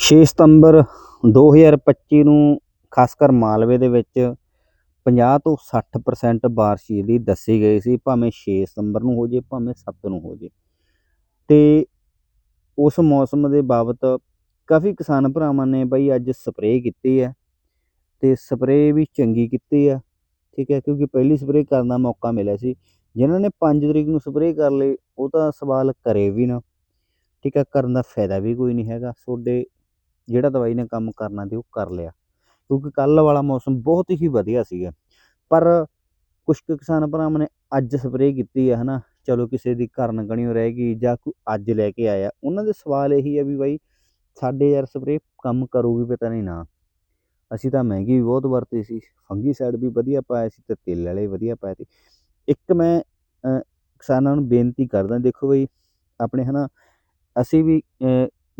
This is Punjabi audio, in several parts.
ਛੇ ਸਤੰਬਰ 2025 ਨੂੰ ਖਾਸ ਕਰ ਮਾਲਵੇ ਦੇ ਵਿੱਚ 50 ਤੋਂ 60% ਬਾਰਿਸ਼ ਜਿਹੜੀ ਦੱਸੀ ਗਈ ਸੀ, ਭਾਵੇਂ ਛੇ ਸਤੰਬਰ ਨੂੰ ਹੋ ਜੇ, ਭਾਵੇਂ ਸੱਤ ਨੂੰ ਹੋ ਜੇ। ਅਤੇ ਉਸ ਮੌਸਮ ਦੇ ਬਾਬਤ ਕਾਫੀ ਕਿਸਾਨ ਭਰਾਵਾਂ ਨੇ ਬਈ ਅੱਜ ਸਪਰੇਅ ਕੀਤੀ ਹੈ ਅਤੇ ਸਪਰੇਅ ਵੀ ਚੰਗੀ ਕੀਤੀ ਆ ਠੀਕ ਹੈ, ਕਿਉਂਕਿ ਪਹਿਲੀ ਸਪਰੇਅ ਕਰਨ ਦਾ ਮੌਕਾ ਮਿਲਿਆ ਸੀ। ਜਿਨ੍ਹਾਂ ਨੇ 5 ਤਰੀਕ ਨੂੰ ਸਪਰੇਅ ਕਰ ਲਈ, ਉਹ ਤਾਂ ਸਵਾਲ ਕਰੇ ਵੀ ਨਾ, ਠੀਕ ਹੈ, ਕਰਨ ਦਾ ਫਾਇਦਾ ਵੀ ਕੋਈ ਨਹੀਂ ਹੈਗਾ। ਤੁਹਾਡੇ ਜਿਹੜਾ ਦਵਾਈ ਨੇ ਕੰਮ ਕਰਨਾ ਤੇ ਉਹ ਕਰ ਲਿਆ। ਕਿਉਂਕਿ ਕੱਲ ਵਾਲਾ ਮੌਸਮ ਬਹੁਤ ਹੀ ਵਧੀਆ ਸੀਗਾ। ਪਰ ਕੁਝ ਕੁ ਕਿਸਾਨ ਭਰਾਵਾਂ ਨੇ ਅੱਜ ਸਪਰੇਅ ਕੀਤੀ ਹੈ ਹਨਾ। ਚਲੋ ਕਿਸੇ ਦੀ ਕਰਨ ਕਣੀਓ ਰਹਿ ਗਈ ਜਾਂ ਕੋਈ ਅੱਜ ਲੈ ਕੇ ਆਇਆ। ਉਹਨਾਂ ਦੇ ਸਵਾਲ ਇਹੀ ਹੈ ਵੀ ਬਾਈ, ਸਾਡੇ ਯਾਰ ਸਪਰੇਅ ਕੰਮ ਕਰੂਗੀ ਪਤਾ ਨਹੀਂ ਨਾ। ਅਸੀਂ ਤਾਂ ਮਹਿੰਗੀ ਵੀ ਬਹੁਤ ਵਰਤੀ ਸੀ, ਫੰਗੀਸਾਈਡ ਵੀ ਵਧੀਆ ਪਾਇਆ ਸੀ ਤੇ ਤੇਲ ਵਾਲੇ ਵਧੀਆ ਪਾਏ ਸੀ। ਇੱਕ ਮੈਂ ਕਿਸਾਨਾਂ ਨੂੰ ਬੇਨਤੀ ਕਰਦਾ, ਦੇਖੋ ਬਈ, ਆਪਣੇ, ਹਨਾ, ਅਸੀਂ ਵੀ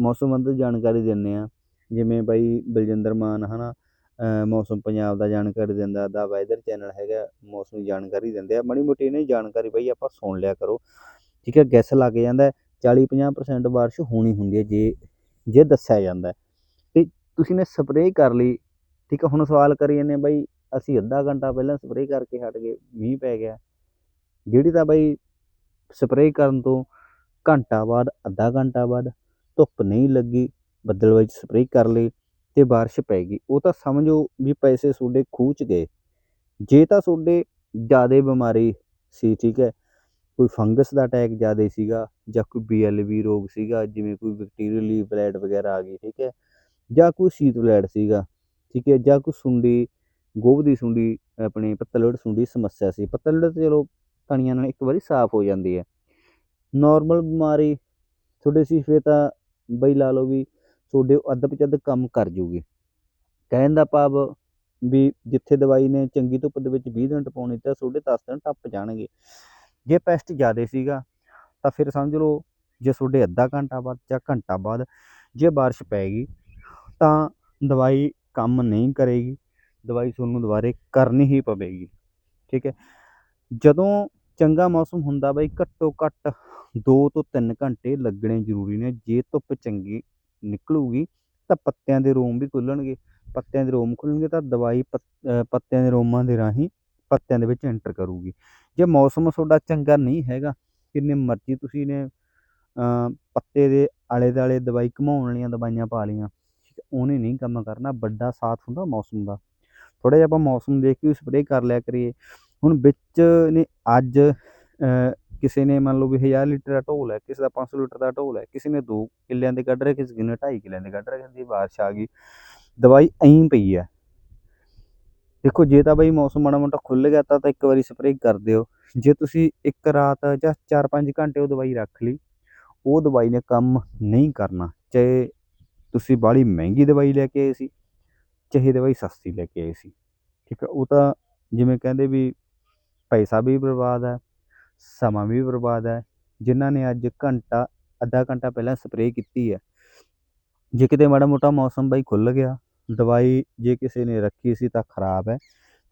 ਮੌਸਮ ਸੰਬੰਧੀ ਜਾਣਕਾਰੀ ਦਿੰਦੇ ਆ ਜਿਵੇਂ ਬਾਈ ਬਲਜਿੰਦਰ ਮਾਨ ਹਨਾ ਅ, ਮੌਸਮ ਪੰਜਾਬ ਦਾ ਜਾਣਕਾਰੀ ਦਿੰਦਾ ਦਾ ਵੈਦਰ ਚੈਨਲ ਹੈਗਾ ਮੌਸਮ ਦੀ ਜਾਣਕਾਰੀ ਦਿੰਦੇ ਆ ਮਾੜੀ ਮੋਟੀ ਇਹਨਾਂ ਦੀ ਜਾਣਕਾਰੀ ਬਈ ਆਪਾਂ ਸੁਣ ਲਿਆ ਕਰੋ ਠੀਕ ਹੈ ਗੈਸ ਲੱਗ ਜਾਂਦਾ 40 50% ਬਾਰਿਸ਼ ਹੋਣੀ ਹੁੰਦੀ ਹੈ ਜੇ ਜੇ ਦੱਸਿਆ ਜਾਂਦਾ ਹੈ। ਤੇ ਤੁਸੀਂ ਨੇ ਸਪਰੇਅ ਕਰ ਲਈ ਠੀਕ ਹੈ ਹੁਣ ਸਵਾਲ ਕਰੀ ਜਾਂਦੇ ਬਾਈ ਅਸੀਂ ਅੱਧਾ ਘੰਟਾ ਪਹਿਲਾਂ ਸਪਰੇਅ ਕਰਕੇ ਹਟ ਗਏ ਮੀਂਹ ਪੈ ਗਿਆ ਜਿਹੜੀ ਤਾਂ ਬਾਈ ਸਪਰੇਅ ਕਰਨ ਤੋਂ ਘੰਟਾ ਬਾਅਦ ਅੱਧਾ ਘੰਟਾ ਬਾਅਦ ਧੁੱਪ ਨਹੀਂ ਲੱਗੀ ਬੱਦਲ ਵਿੱਚ ਸਪਰੇਅ ਕਰ ਲਈ ਅਤੇ ਬਾਰਿਸ਼ ਪੈ ਗਈ। ਉਹ ਤਾਂ ਸਮਝੋ ਵੀ ਪੈਸੇ ਤੁਹਾਡੇ ਖੂਹ 'ਚ ਗਏ। ਜੇ ਤਾਂ ਤੁਹਾਡੇ ਜ਼ਿਆਦਾ ਬਿਮਾਰੀ ਸੀ, ਠੀਕ ਹੈ, ਕੋਈ ਫੰਗਸ ਦਾ ਅਟੈਕ ਜ਼ਿਆਦਾ ਸੀਗਾ ਜਾਂ ਕੋਈ ਬੀਐਲਵੀ ਰੋਗ ਸੀਗਾ, ਜਿਵੇਂ ਕੋਈ ਬੈਕਟੀਰੀਅਲੀ ਬਲੈਡ ਵਗੈਰਾ ਆ ਗਈ, ਠੀਕ ਹੈ, ਜਾਂ ਕੋਈ ਸੀਤ ਬਲੈਡ ਸੀਗਾ, ਠੀਕ ਹੈ, ਜਾਂ ਕੋਈ ਸੁੰਡੀ, ਗੋਭ ਦੀ ਸੁੰਡੀ, ਆਪਣੇ ਪੱਤਲੜ ਸੁੰਡੀ ਸਮੱਸਿਆ ਸੀ। ਪੱਤਲੜ ਚਲੋ ਕਣੀਆਂ ਨਾਲ ਇੱਕ ਵਾਰੀ ਸਾਫ਼ ਹੋ ਜਾਂਦੀ ਹੈ। ਨਾਰਮਲ ਬਿਮਾਰੀ ਤੁਹਾਡੇ ਸੀ ਫਿਰ ਤਾਂ ਬਈ ਲਾ ਲਓ ਵੀ ਤੁਹਾਡੇ ਅੱਧ ਪਚੱਧ ਕੰਮ ਕਰ ਜੂਗੀ। ਕਹਿਣ ਦਾ ਭਾਵ ਵੀ ਜਿੱਥੇ ਦਵਾਈ ਨੇ ਚੰਗੀ ਧੁੱਪ ਦੇ ਵਿੱਚ 20 ਮਿੰਟ ਪਾਉਣੀ ਤਾਂ ਤੁਹਾਡੇ 10 ਦਿਨ ਟੱਪ ਜਾਣਗੇ। ਜੇ ਪੈਸਟ ਜ਼ਿਆਦਾ ਸੀਗਾ ਤਾਂ ਫਿਰ ਸਮਝ ਲਓ ਜੇ ਤੁਹਾਡੇ ਅੱਧਾ ਘੰਟਾ ਬਾਅਦ ਜਾਂ ਘੰਟਾ ਬਾਅਦ ਜੇ ਬਾਰਿਸ਼ ਪੈ ਗਈ ਤਾਂ ਦਵਾਈ ਕੰਮ ਨਹੀਂ ਕਰੇਗੀ। ਦਵਾਈ ਤੁਹਾਨੂੰ ਦੁਬਾਰੇ ਕਰਨੀ ਹੀ ਪਵੇਗੀ। ਠੀਕ ਹੈ। ਜਦੋਂ ਚੰਗਾ ਮੌਸਮ ਹੁੰਦਾ ਬਈ ਘੱਟੋ ਘੱਟ 2 ਤੋਂ 3 ਘੰਟੇ ਲੱਗਣੇ ਜ਼ਰੂਰੀ ਨੇ। ਜੇ ਧੁੱਪ ਚੰਗੀ ਨਿਕਲੂਗੀ, ਤਾਂ ਪੱਤਿਆਂ ਦੇ ਰੋਮ ਵੀ ਖੁੱਲਣਗੇ। ਪੱਤਿਆਂ ਦੇ ਰੋਮ ਖੁੱਲਣਗੇ ਤਾਂ ਦਵਾਈ ਪੱਤਿਆਂ ਦੇ ਰੋਮਾਂ ਦੇ ਰਾਹੀਂ ਪੱਤਿਆਂ ਦੇ ਵਿੱਚ ਐਂਟਰ ਕਰੂਗੀ। ਜੇ ਮੌਸਮ ਤੁਹਾਡਾ ਚੰਗਾ ਨਹੀਂ ਹੈਗਾ ਕਿੰਨੇ ਮਰਜ਼ੀ ਤੁਸੀਂ ਨੇ ਪੱਤੇ ਦੇ ਆਲੇ ਦੁਆਲੇ ਦਵਾਈ ਘਮਾਉਣ ਵਾਲੀਆਂ ਦਵਾਈਆਂ ਪਾ ਲਈਆਂ ਉਹਨੇ ਨਹੀਂ ਕੰਮ ਕਰਨਾ, ਵੱਡਾ ਸਾਥ ਹੁੰਦਾ ਮੌਸਮ ਦਾ। ਥੋੜਾ ਜਿਹਾ ਆਪਾਂ ਮੌਸਮ ਦੇਖ ਕੇ ਸਪਰੇਅ ਕਰ ਲਿਆ ਕਰੀਏ। ਹੁਣ ਵਿੱਚ ਨੇ ਅੱਜ ਕਿਸੇ ਨੇ ਮੰਨ ਲਓ ਵੀ 1000 ਲੀਟਰ ਦਾ ਢੋਲ ਹੈ, ਕਿਸੇ ਦਾ 500 ਲੀਟਰ ਦਾ ਢੋਲ ਹੈ, ਕਿਸੇ ਨੇ 2 ਕਿੱਲਿਆਂ ਦੇ ਕੱਢ ਰਿਹਾ ਕਿਸੇ ਨੇ 2.5 ਕਿੱਲਿਆਂ ਦੇ ਕੱਢ ਰਿਹਾ ਕਿਸੇ ਦੀ ਬਾਰਿਸ਼ ਆ ਗਈ। ਦਵਾਈ ਐਂ ਪਈ ਹੈ। ਦੇਖੋ, ਜੇ ਤਾਂ ਬਈ ਮੌਸਮ ਮਾੜਾ ਮੋਟਾ ਖੁੱਲ ਗਿਆ ਤਾਂ ਤਾਂ ਇੱਕ ਵਾਰੀ ਸਪਰੇਅ ਕਰ ਦਿਓ ਜੇ ਤੁਸੀਂ ਇੱਕ ਰਾਤ ਜਾਂ 4-5 ਘੰਟੇ ਉਹ ਦਵਾਈ ਰੱਖ ਲਈ, ਉਹ ਦਵਾਈ ਨੇ ਕੰਮ ਨਹੀਂ ਕਰਨਾ। ਚਾਹੇ ਤੁਸੀਂ ਬਾਹਲੀ ਮਹਿੰਗੀ ਦਵਾਈ ਲੈ ਕੇ ਆਏ ਸੀ, ਚਾਹੇ ਦਵਾਈ ਸਸਤੀ ਲੈ ਕੇ ਆਏ ਸੀ। ਠੀਕ ਹੈ, ਉਹ ਤਾਂ ਜਿਵੇਂ ਕਹਿੰਦੇ ਵੀ ਪੈਸਾ ਵੀ ਬਰਬਾਦ ਹੈ ਸਮਾਂ ਵੀ ਬਰਬਾਦ ਹੈ, ਜਿਨ੍ਹਾਂ ਨੇ ਅੱਜ ਘੰਟਾ, ਅੱਧਾ ਘੰਟਾ ਪਹਿਲਾਂ ਸਪਰੇਅ ਕੀਤੀ ਹੈ। ਜੇ ਕਿਤੇ ਮਾੜਾ ਮੋਟਾ ਮੌਸਮ ਬਾਈ ਖੁੱਲ ਗਿਆ, ਦਵਾਈ ਜੇ ਕਿਸੇ ਨੇ ਰੱਖੀ ਸੀ ਤਾਂ ਖਰਾਬ ਹੈ।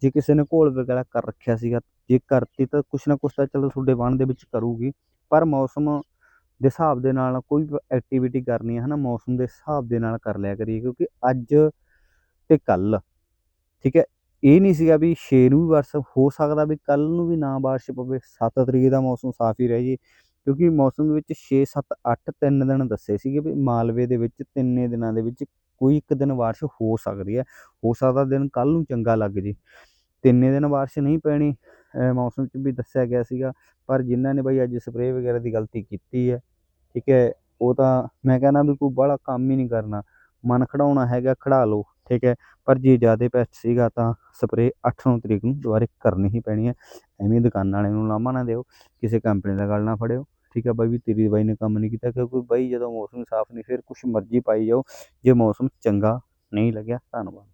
ਜੇ ਕਿਸੇ ਨੇ ਘੋਲ ਵਗੈਰਾ ਕਰ ਰੱਖਿਆ ਸੀਗਾ, ਜੇ ਕਰਤੀ ਤਾਂ ਕੁਛ ਨਾ ਕੁਛ ਤਾਂ ਚਲੋ ਤੁਹਾਡੇ ਵਾਣ ਦੇ ਵਿੱਚ ਕਰੂਗੀ। ਪਰ ਮੌਸਮ ਦੇ ਹਿਸਾਬ ਦੇ ਨਾਲ ਕੋਈ ਐਕਟੀਵਿਟੀ ਕਰਨੀ ਹੈ, ਹਨਾ, ਮੌਸਮ ਦੇ ਹਿਸਾਬ ਦੇ ਨਾਲ ਕਰ ਲਿਆ ਕਰੀਏ, ਕਿਉਂਕਿ ਅੱਜ ਤੇ ਕੱਲ ਠੀਕ ਹੈ ਇਹ ਨਹੀਂ ਸੀਗਾ ਵੀ 6 ਨੂੰ ਵੀ ਬਾਰਿਸ਼ ਹੋ ਸਕਦਾ ਵੀ ਕੱਲ ਨੂੰ ਵੀ ਨਾ ਬਾਰਿਸ਼ ਪਵੇ 7 ਤਰੀਕ ਦਾ ਮੌਸਮ ਸਾਫ਼ ਹੀ ਰਹਿ ਜੇ। ਕਿਉਂਕਿ ਮੌਸਮ ਦੇ ਵਿੱਚ 6 7 8 ਤਿੰਨ ਦਿਨ ਦੱਸੇ ਸੀਗੇ ਵੀ ਮਾਲਵੇ ਦੇ ਵਿੱਚ ਤਿੰਨੇ ਦਿਨਾਂ ਦੇ ਵਿੱਚ ਕੋਈ ਇੱਕ ਦਿਨ ਬਾਰਿਸ਼ ਹੋ ਸਕਦੀ ਹੈ। ਹੋ ਸਕਦਾ ਦਿਨ ਕੱਲ ਨੂੰ ਚੰਗਾ ਲੱਗ ਜੇ। ਤਿੰਨੇ ਦਿਨ ਬਾਰਿਸ਼ ਨਹੀਂ ਪੈਣੀ ਮੌਸਮ 'ਚ ਵੀ ਦੱਸਿਆ ਗਿਆ ਸੀਗਾ, ਪਰ ਜਿਨ੍ਹਾਂ ਨੇ ਬਈ ਅੱਜ ਸਪਰੇਅ ਵਗੈਰਾ ਦੀ ਗਲਤੀ ਕੀਤੀ ਹੈ, ਠੀਕ ਹੈ, ਉਹ ਤਾਂ ਮੈਂ ਕਹਿੰਦਾ ਵੀ ਕੋਈ ਬਾਹਲਾ ਕੰਮ ਹੀ ਨਹੀਂ ਕਰਨਾ। ਮਨ ਖੜਾਉਣਾ ਹੈਗਾ ਖੜਾ ਲਓ। ਠੀਕ ਹੈ, ਪਰ ਜੇ ਜ਼ਿਆਦਾ ਪੈਸਟ ਸੀਗਾ ਤਾਂ ਸਪਰੇਅ 8 ਤਰੀਕ ਨੂੰ ਦੁਬਾਰੇ ਕਰਨੀ ਹੀ ਪੈਣੀ ਹੈ। ਐਵੇਂ ਦੁਕਾਨਾਂ ਵਾਲਿਆਂ ਨੂੰ ਲਾਮਾ ਨਾ ਦਿਓ, ਕਿਸੇ ਕੰਪਨੀ ਦਾ ਗੱਲ ਨਾ ਫੜਿਓ। ਠੀਕ ਹੈ ਬਾਈ ਵੀ ਤੇਰੀ ਬਾਈ ਨੇ ਕੰਮ ਨਹੀਂ ਕੀਤਾ ਕਿਉਂਕਿ ਬਾਈ ਜਦੋਂ ਮੌਸਮ ਸਾਫ਼ ਨਹੀਂ, ਫਿਰ ਕੁਛ ਮਰਜ਼ੀ ਪਾਈ ਜਾਓ। ਜੇ ਮੌਸਮ ਚੰਗਾ ਨਹੀਂ ਲੱਗਿਆ, ਧੰਨਵਾਦ।